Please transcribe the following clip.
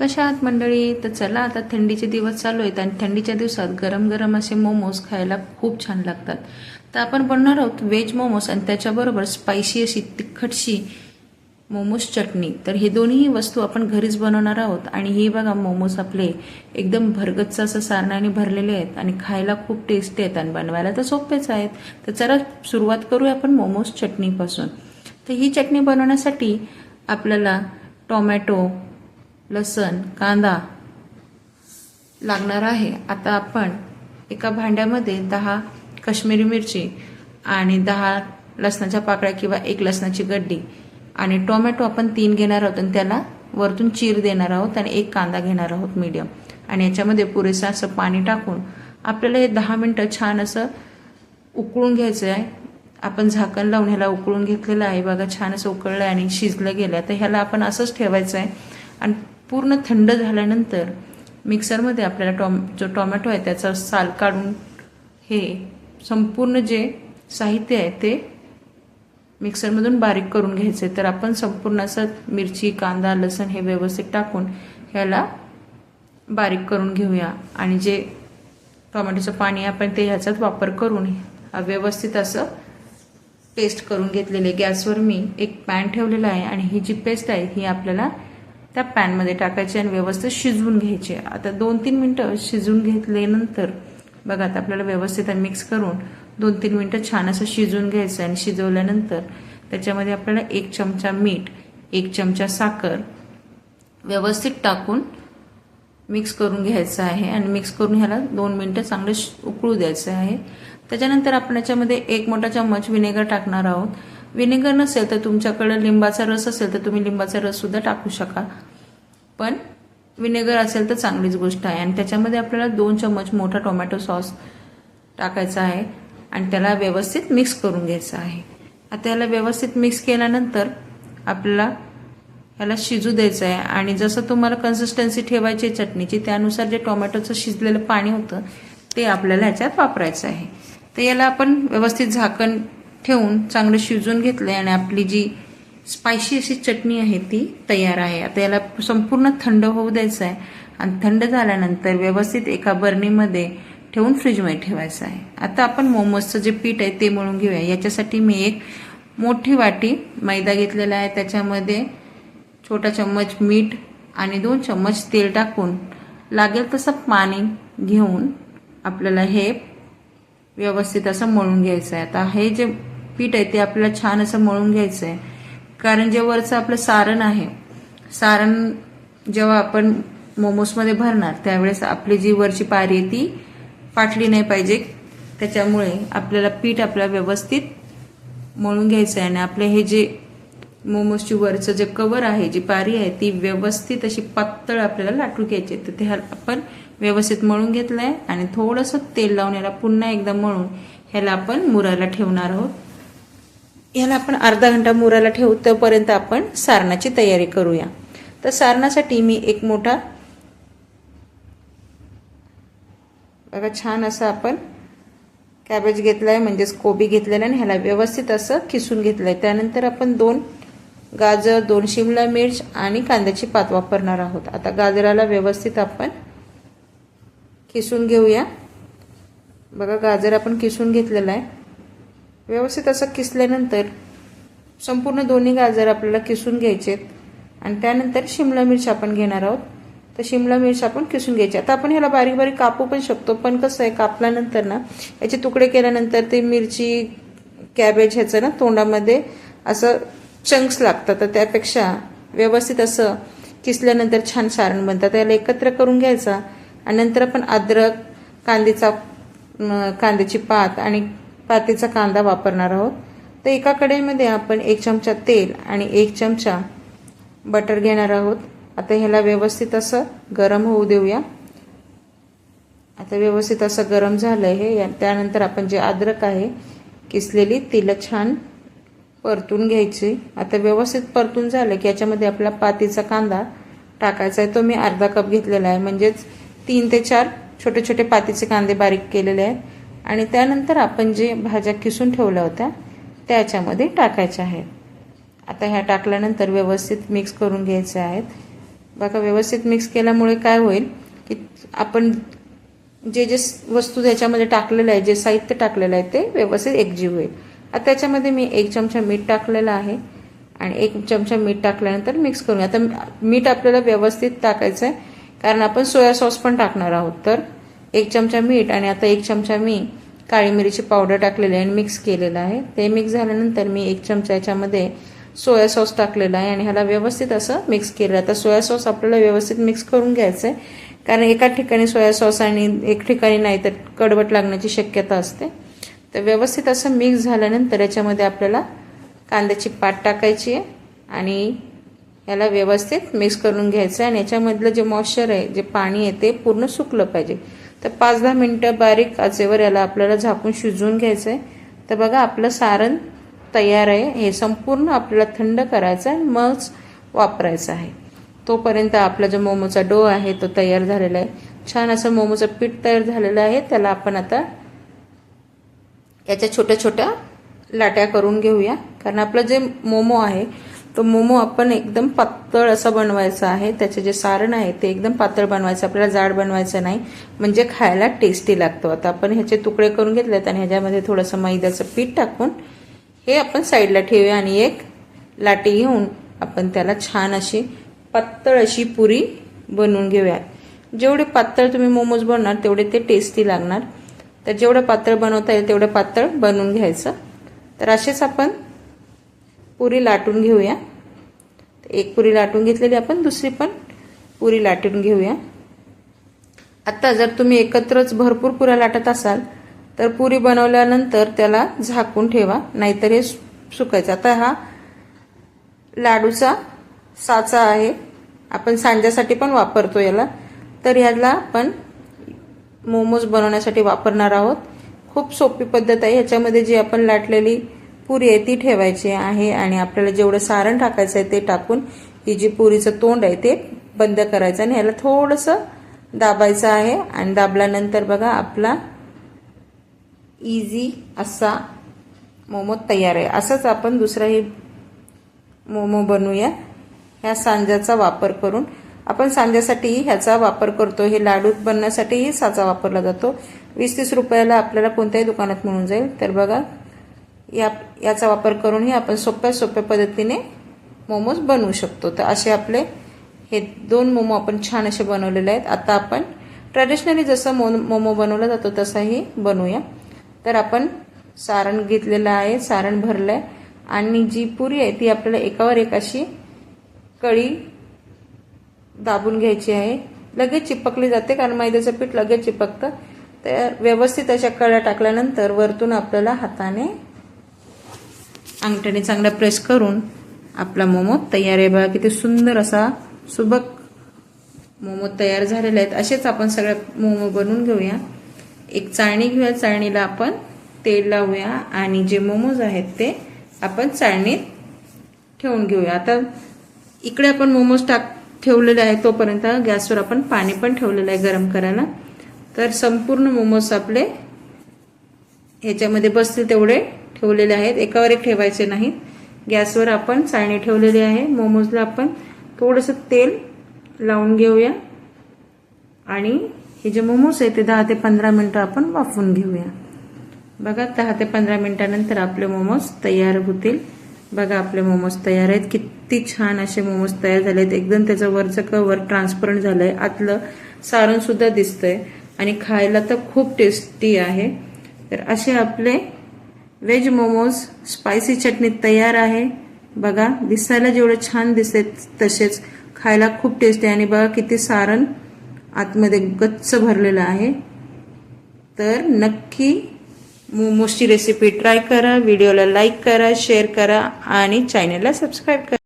कशा आहात मंडळी? तर चला आता थंडीचे दिवस चालू आहेत आणि थंडीच्या दिवसात गरम गरम असे मोमोज खायला खूप छान लागतात. तर आपण बनवणार आहोत व्हेज मोमोज आणि त्याच्याबरोबर स्पायसी अशी तिखटशी मोमोज चटणी. तर हे दोन्ही वस्तू आपण घरीच बनवणार आहोत आणि हे बघा मोमोज आपले एकदम भरगच्च असं सारणाने भरलेले आहेत आणि खायला खूप टेस्टी आहेत आणि बनवायला तर सोपेच आहेत. तर चला सुरुवात करूया आपण मोमोज चटणीपासून. तर ही चटणी बनवण्यासाठी आपल्याला टोमॅटो लसण कांदा लागणार आहे. आता आपण एका भांड्यामध्ये दहा काश्मीरी मिरची आणि दहा लसणाच्या पाकळ्या किंवा एक लसणाची गड्डी आणि टोमॅटो आपण तीन घेणार आहोत आणि त्याला वरतून चीर देणार आहोत आणि एक कांदा घेणार आहोत मीडियम आणि याच्यामध्ये पुरेसं असं पाणी टाकून आपल्याला हे दहा मिनटं छान असं उकळून घ्यायचं आहे आपण झाकण लावून ह्याला उकळून घेतलेलं आहे. बघा छान असं उकळलं आहे आणि शिजलं गेलं आहे तर ह्याला आपण असंच ठेवायचं आहे आणि पूर्ण थंड झाल्यानंतर मिक्सरमध्ये आपल्याला टॉम जो टोमॅटो आहे त्याचा साल काढून हे संपूर्ण जे साहित्य आहे ते मिक्सरमधून बारीक करून घ्यायचं. आहे तर आपण संपूर्ण असं मिरची कांदा लसण हे व्यवस्थित टाकून ह्याला बारीक करून घेऊया. आणि जे टोमॅटोचं पाणी आपण ते ह्याचाच वापर करून व्यवस्थित असं पेस्ट करून घेतलेले. गॅसवर मी एक पॅन ठेवलेला आहे आणि ही जी पेस्ट आहे ही आपल्याला त्या पॅनमध्ये टाकायचे आणि व्यवस्थित शिजवून घ्यायचे. आता दोन तीन मिनटं शिजवून घेतल्यानंतर बघा आता आपल्याला व्यवस्थित मिक्स करून दोन तीन मिनटं छान असं शिजवून घ्यायचं आणि शिजवल्यानंतर त्याच्यामध्ये आपल्याला एक चमचा मीठ एक चमचा साखर व्यवस्थित टाकून मिक्स करून घ्यायचं आहे. आणि मिक्स करून ह्याला दोन मिनटं चांगलं उकळू द्यायचं आहे. त्याच्यानंतर आपण याच्यामध्ये एक मोठा चम्मच विनेगर टाकणार आहोत. विनेगर नसेल तर तुमच्याकडे लिंबाचा रस असेल तर तुम्ही लिंबाचा रस सुद्धा टाकू शका पण विनेगर असेल तर चांगलीच गोष्ट आहे. आणि त्याच्यामध्ये आपल्याला दोन चम्मच मोठा टोमॅटो सॉस टाकायचा आहे आणि त्याला व्यवस्थित मिक्स करून घ्यायचं आहे. आता याला व्यवस्थित मिक्स केल्यानंतर आपल्याला याला शिजू द्यायचं आहे. आणि जसं तुम्हाला कन्सिस्टन्सी ठेवायची आहे चटणीची त्यानुसार जे टोमॅटोचं शिजलेलं पाणी होतं ते आपल्याला ह्याच्यात वापरायचं आहे. तर याला आपण व्यवस्थित झाकण ठेवून चांगलं शिजवून घेतलं आणि आपली जी स्पायसी अशी चटणी आहे ती तयार आहे. आता याला संपूर्ण थंड होऊ द्यायचं आहे. आणि थंड झाल्यानंतर व्यवस्थित एका बर्नीमध्ये ठेवून फ्रीजमध्ये ठेवायचं आहे. आता आपण मोमोजचं जे पीठ आहे ते मळून घेऊया. याच्यासाठी मी एक मोठी वाटी मैदा घेतलेला आहे. त्याच्यामध्ये छोटा चम्मच मीठ आणि दोन चम्मच तेल टाकून लागेल तसं पाणी घेऊन आपल्याला हे व्यवस्थित असं मळून घ्यायचं आहे. आता हे जे पीठ आहे ते आपल्याला छान असं मळून घ्यायचं आहे. कारण जे वरचं आपलं सारण आहे सारण जेव्हा आपण मोमोजमध्ये भरणार त्यावेळेस आपली जी वरची पारी आहे ती फाटली नाही पाहिजे. त्याच्यामुळे आपल्याला पीठ आपल्याला व्यवस्थित मळून घ्यायचं आहे आणि आपले हे जे मोमोजची वरचं जे कवर आहे जी पारी आहे ती व्यवस्थित अशी पातळ आपल्याला लाटू घ्यायची तर ते आपण व्यवस्थित मळून घेतलं आहे आणि थोडंसं तेल लावून याला पुन्हा एकदा मळून ह्याला आपण मुरायला ठेवणार आहोत. ह्याला आपण अर्धा घंटा मुराला ठेवू तोपर्यंत आपण सारणाची तयारी करूया. तर सारणासाठी मी एक मोठा बघा छान असं आपण कॅबेज घेतला आहे म्हणजेच कोबी घेतलेला आणि ह्याला व्यवस्थित असं खिसून घेतलं आहे त्यानंतर आपण दोन गाजर दोन शिमला मिर्च आणि कांद्याची पात वापरणार आहोत. आता गाजराला व्यवस्थित आपण किसून घेऊया. बघा गाजर आपण किसून घेतलेलं आहे. व्यवस्थित असं किसल्यानंतर संपूर्ण दोन्ही गाजर आपल्याला किसून घ्यायचे आणि त्यानंतर शिमला मिर्च आपण घेणार आहोत. तर शिमला मिर्च आपण किसून घ्यायची. आता आपण ह्याला बारीक बारीक कापू पण शकतो पण कसं आहे कापल्यानंतर ना याचे तुकडे केल्यानंतर ते मिरची कॅबेज ह्याचं ना तोंडामध्ये असं चंक्स लागतात. तर त्यापेक्षा व्यवस्थित असं किसल्यानंतर छान सारण बनतात त्याला एकत्र करून घ्यायचा. आणि नंतर आपण अद्रक कांद्याचा कांद्याची पात आणि पातीचा कांदा वापरणार आहोत. तर एका कढईमध्ये आपण एक चमचा तेल आणि एक चमचा बटर घेणार आहोत. आता ह्याला व्यवस्थित असं गरम होऊ देऊया. आता व्यवस्थित असं गरम झालं हे. त्यानंतर आपण जे अद्रक आहे किसलेली तिला छान परतून घ्यायची. आता व्यवस्थित परतून झालं की याच्यामध्ये आपला पातीचा कांदा टाकायचा आहे. तो मी अर्धा कप घेतलेला आहे. म्हणजेच तीन ते चार छोटे छोटे पातीचे कांदे बारीक केलेले आहेत. आणि त्यानंतर आपण जे भाज्या किसून ठेवल्या होत्या त्याच्यामध्ये टाकायच्या आहेत. आता ह्या टाकल्यानंतर व्यवस्थित मिक्स करून घ्यायच्या आहेत. बघा व्यवस्थित मिक्स केल्यामुळे काय होईल की आपण जे जे वस्तू त्याच्यामध्ये टाकलेलं आहे जे साहित्य टाकलेलं आहे ते व्यवस्थित एकजीव होईल. आता त्याच्यामध्ये मी एक चमचा मीठ टाकलेलं आहे आणि एक चमचा मीठ टाकल्यानंतर मिक्स करून आता मीठ आपल्याला व्यवस्थित टाकायचं आहे कारण आपण सोया सॉस पण टाकणार आहोत. तर एक चमचा मीठ आणि आता एक चमचा मी काळी मिरीची पावडर टाकलेली आहे आणि मिक्स केलेलं आहे. ते मिक्स झाल्यानंतर मी एक चमचा याच्यामध्ये सोया सॉस टाकलेला आहे आणि ह्याला व्यवस्थित असं मिक्स केलं आता सोया सॉस आपल्याला व्यवस्थित मिक्स करून घ्यायचं आहे कारण एका ठिकाणी सोया सॉस आणि एक ठिकाणी नाही तर कडवट लागण्याची शक्यता असते. तर व्यवस्थित असं मिक्स झाल्यानंतर याच्यामध्ये आपल्याला कांद्याची पात टाकायची आहे आणि याला व्यवस्थित मिक्स करून घ्यायचं आहे आणि याच्यामधलं जे मॉइश्चर आहे जे पाणी आहे ते पूर्ण सुकलं पाहिजे. तर पाच दहा मिनटं बारीक आचेवर याला आपल्याला झाकून शिजवून घ्यायचं आहे तर बघा आपलं सारण तयार आहे. हे संपूर्ण आपल्याला थंड करायचं आहे मगच वापरायचं आहे. तोपर्यंत आपला जो मोमोचा डो आहे तो तयार झालेला आहे. छान असं मोमोचं पीठ तयार झालेलं आहे. त्याला आपण आता याच्या छोट्या छोट्या लाट्या करून घेऊया. कारण आपलं जे मोमो आहे तो मोमो आपण एकदम पातळ असा बनवायचा आहे. त्याचे जे सारण आहे ते एकदम पातळ बनवायचं. आपल्याला जाड बनवायचं नाही. म्हणजे खायला टेस्टी लागतो. आता आपण ह्याचे तुकडे करून घेतलेत आणि ह्याच्यामध्ये थोडंसं मैद्याचं पीठ टाकून हे आपण साईडला ठेवूया आणि एक लाटी घेऊन आपण त्याला छान अशी पातळ अशी पुरी बनवून घेऊया जेवढे पातळ तुम्ही मोमोज बनवणार तेवढे ते टेस्टी लागणार. तर जेवढं पातळ बनवता येईल तेवढं पातळ बनवून घ्यायचं. तर असेच आपण पुरी लाटून घेऊया. एक पुरी लाटून घेतलेली आपण दुसरी पण पुरी लाटून घेऊया. आता जर तुम्ही एकत्रच भरपूर पुऱ्या लाटत असाल तर पुरी बनवल्यानंतर त्याला झाकून ठेवा नाहीतर हे सुकायचं. आता हा लाडूचा साचा आहे. आपण सांज्यासाठी पण वापरतो याला. तर ह्याला आपण मोमोज बनवण्यासाठी वापरणार आहोत. खूप सोपी पद्धत आहे. ह्याच्यामध्ये जी आपण लाटलेली पुरी आहे ती ठेवायची आहे आणि आपल्याला जेवढं सारण टाकायचं आहे ते टाकून ही जी पुरीचं तोंड आहे ते बंद करायचं आणि ह्याला थोडंसं दाबायचं आहे. आणि दाबल्यानंतर बघा आपला इझी असा मोमो तयार आहे. असंच आपण दुसराही मोमो बनवूया. ह्या सांज्याचा वापर करून. आपण सांज्यासाठीही ह्याचा वापर करतो. हे लाडू बनण्यासाठीही साचा वापरला जातो. वीस तीस रुपयाला आपल्याला कोणत्याही दुकानात मिळून जाईल. तर बघा या याचा वापर करूनही आपण सोप्या सोप्या पद्धतीने मोमोज बनवू शकतो. तर असे आपले हे दोन मोमो आपण छान असे बनवलेले आहेत. आता आपण ट्रॅडिशनली जसं मो मोमो बनवला जातो तसाही बनवूया. तर आपण सारण घेतलेलं आहे सारण भरलं आहे आणि जी पुरी आहे ती आपल्याला एकावर एक अशी कळी दाबून घ्यायची आहे. लगेच चिपकली जाते कारण मैद्याचं पीठ लगेच चिपकतं. तर व्यवस्थित अशा कळ्या टाकल्यानंतर वरतून आपल्याला हाताने अंगठ्याने चांगला प्रेस करून आपला मोमो तयार आहे. बघा किती सुंदर असा सुबक मोमो तयार झालेले आहेत. असेच आपण सगळ्या मोमो बनवून घेऊया. एक चाळणी घेऊया. चाळणीला आपण तेल लावूया आणि जे मोमोज आहेत ते आपण चाळणीत ठेवून घेऊया. आता इकडे आपण मोमोज टाक ठेवलेले आहे तोपर्यंत गॅसवर आपण पाणी पण ठेवलेलं आहे गरम करायला. तर संपूर्ण मोमोज आपले ह्याच्यामध्ये बसतील तेवढे. ठेवलेले आहेत. एकावर एक ठेवायचे नाहीत. गॅसवर आपण चाळणी ठेवलेली आहे. मोमोजला आपण थोडंसं तेल लावून घेऊया. आणि हे जे मोमोज आहे ते दहा ते पंधरा मिनटं आपण वाफवून घेऊया. बघा दहा ते पंधरा मिनटानंतर आपले मोमोज तयार होतील. बघा आपले मोमोज तयार आहेत. किती छान असे मोमोज तयार झाले आहेत एकदम त्याचं वरचं कवर ट्रान्सपरंट झालं आहे आतलं सारणसुद्धा दिसतंय. आणि खायला तर खूप टेस्टी आहे. तर असे आपले व्हेज मोमोज स्पायसी चटणी तयार आहे. बघा दिसायला जेवढं छान दिसते तसेच खायला खूप टेस्टी आणि बघा किती सारण आतमध्ये गच्च भरलेलं आहे. तर नक्की मोमोजची रेसिपी ट्राय करा व्हिडिओला लाईक करा शेअर करा आणि चॅनलला सबस्क्राईब करा.